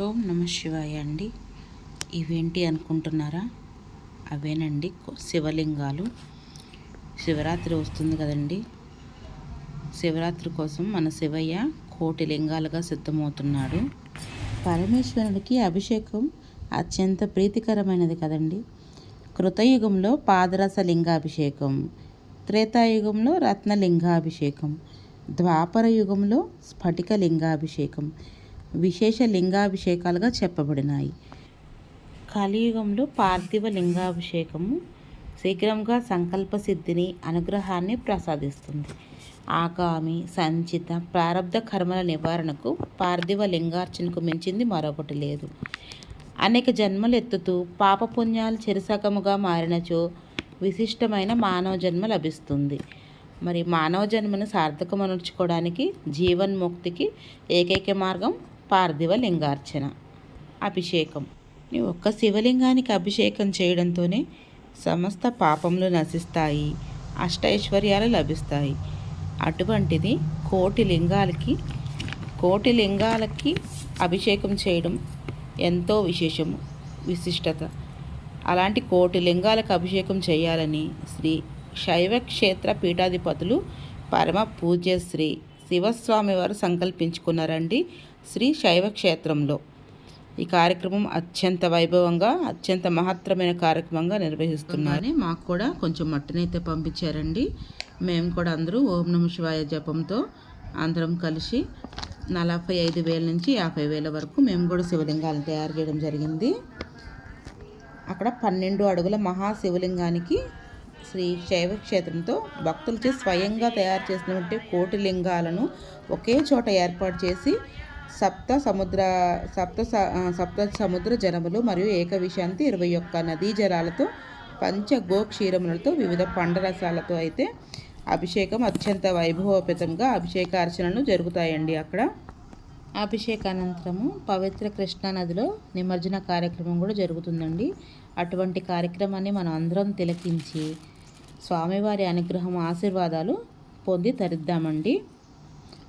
ఓం నమ శివాయ అండి. ఇవేంటి అనుకుంటున్నారా? అవేనండి. శివలింగాలు. శివరాత్రి వస్తుంది కదండి. శివరాత్రి కోసం మన శివయ్య కోటి లింగాలుగా సిద్ధమవుతున్నాడు. పరమేశ్వరుడికి అభిషేకం అత్యంత ప్రీతికరమైనది కదండి. కృతయుగంలో పాదరస లింగాభిషేకం త్రేతాయుగంలో రత్నలింగాభిషేకం ద్వాపర యుగంలో స్ఫటిక లింగాభిషేకం విశేష లింగాభిషేకాలుగా చెప్పబడినాయి. కలియుగంలో పార్థివ లింగాభిషేకము శీఘ్రంగా సంకల్ప సిద్ధిని అనుగ్రహాన్ని ప్రసాదిస్తుంది. ఆగామి సంచిత ప్రారంధ కర్మల నివారణకు పార్థివ లింగార్చనకు మించింది మరొకటి లేదు. అనేక జన్మలు ఎత్తుతూ పాపపుణ్యాలు చెరుసగముగా మారినచో విశిష్టమైన మానవ జన్మ లభిస్తుంది. మరి మానవ జన్మను సార్థకమనుర్చుకోవడానికి జీవన్ముక్తికి ఏకైక మార్గం పార్థివ లింగార్చన అభిషేకం ఒక్క శివలింగానికి అభిషేకం చేయడంతోనే సమస్త పాపములు నశిస్తాయి అష్టైశ్వర్యాలు లభిస్తాయి. అటువంటిది కోటి లింగాలకి కోటి లింగాలకి అభిషేకం చేయడం ఎంతో విశేషము విశిష్టత. అలాంటి కోటి లింగాలకు అభిషేకం చేయాలని శ్రీ శైవ క్షేత్ర పీఠాధిపతులు పరమ పూజ్య శ్రీ శివస్వామి వారు సంకల్పించుకున్నారండి శ్రీ శైవ క్షేత్రంలో ఈ కార్యక్రమం అత్యంత వైభవంగా అత్యంత మహత్తరమైన కార్యక్రమంగా నిర్వహిస్తున్నారని మాకు కూడా కొంచెం మట్టినైతే పంపించారండి. మేము కూడా అందరూ ఓం నమ శివాయ జపంతో అందరం కలిసి నలభై ఐదు వేల నుంచి యాభై వేల వరకు మేము కూడా శివలింగాలను తయారు చేయడం జరిగింది. అక్కడ పన్నెండు అడుగుల మహాశివలింగానికి శ్రీ శైవ క్షేత్రంతో భక్తులచే స్వయంగా తయారు చేసినటువంటి కోటి లింగాలను ఒకే చోట ఏర్పాటు చేసి సప్త సముద్ర సప్త సప్త సముద్ర జనములు మరియు ఏకవిశాంతి ఇరవై ఒక్క నదీ జలాలతో పంచ గోక్షీరములతో వివిధ పండరసాలతో అయితే అభిషేకం అత్యంత వైభవోపేతంగా అభిషేకార్చనలు జరుగుతాయండి అక్కడ. అభిషేకానంతరము పవిత్ర కృష్ణా నదిలో నిమజ్జన కార్యక్రమం కూడా జరుగుతుందండి. అటువంటి కార్యక్రమాన్ని మనం అందరం తిలకించి స్వామివారి అనుగ్రహం ఆశీర్వాదాలు పొంది తరిద్దామండి.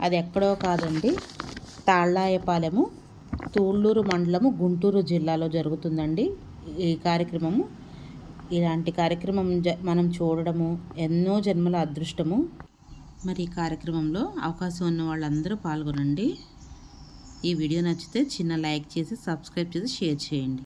అది ఎక్కడో కాదండి. తాళ్ళాయపాలెము తూళ్ళూరు మండలము గుంటూరు జిల్లాలో జరుగుతుందండి ఈ కార్యక్రమము. ఇలాంటి కార్యక్రమం మనం చూడడము ఎన్నో జన్మల అదృష్టము. మరి ఈ కార్యక్రమంలో అవకాశం ఉన్న వాళ్ళందరూ పాల్గొనండి. ఈ వీడియో నచ్చితే చిన్న లైక్ చేసి సబ్స్క్రైబ్ చేసి షేర్ చేయండి.